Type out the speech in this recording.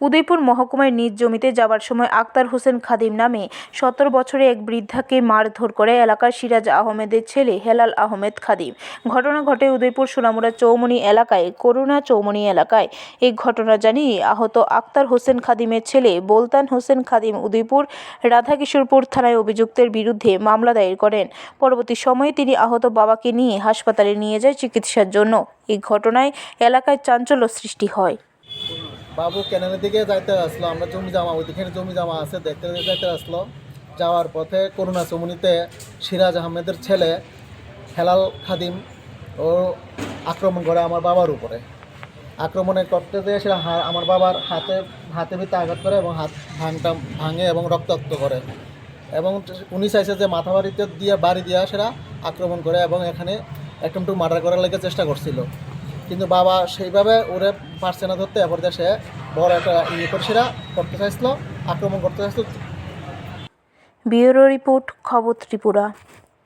উদয়পুর মহকুমায় নিজ জমিতে যাবার সময় আক্তার হোসেন খাদিম নামে সতেরো বছরে এক বৃদ্ধাকে মারধর করে এলাকার সিরাজ আহমেদের ছেলে হেলাল আহমেদ খাদিম। ঘটনা ঘটে উদয়পুর সোনামুড়া চৌমনি এলাকায়, করুণা চৌমনি এলাকায়। এই ঘটনা জানিয়ে আহত আক্তার হোসেন খাদিমের ছেলে বোলতান হোসেন খাদিম উদয়পুর, রাধাকিশোরপুর থানায় অভিযুক্তের বিরুদ্ধে মামলা দায়ের করেন। পরবর্তী সময়ে তিনি আহত বাবাকে নিয়ে হাসপাতালে নিয়ে যায় চিকিৎসার জন্য। এই ঘটনায় এলাকায় চাঞ্চল্য সৃষ্টি হয়। বাবু কেনানের দিকে যাইতে আসলো, আমরা জমি জামা ওইদিকে জমি জামা আছে, দেখতে যাইতে আসলো। যাওয়ার পথে করুণা চমুনিতে সিরাজ আহমেদের ছেলে হেলাল খাদিম, ও আক্রমণ করে আমার বাবার উপরে। আক্রমণে করতে যেয়ে সেটা আমার বাবার হাতে হাতে ভিতরে আঘাত করে এবং হাত ভাঙটা, ভাঙে এবং রক্তাক্ত করে। এবং উনি চাইছে যে মাথা বাড়িতে দিয়ে বাড়ি দিয়ে সেটা আক্রমণ করে এবং এখানে একটু মার্ডার করার লেগে চেষ্টা করছিল। কিন্তু বাবা সেইভাবে ওরে পারছে না ধরতে, এরপর দেশে বড় একটা ইয়ে করছিলা করতে চাইছিল, আক্রমণ করতে চাইছিল। ব্যুরো রিপোর্ট, খবর ত্রিপুরা।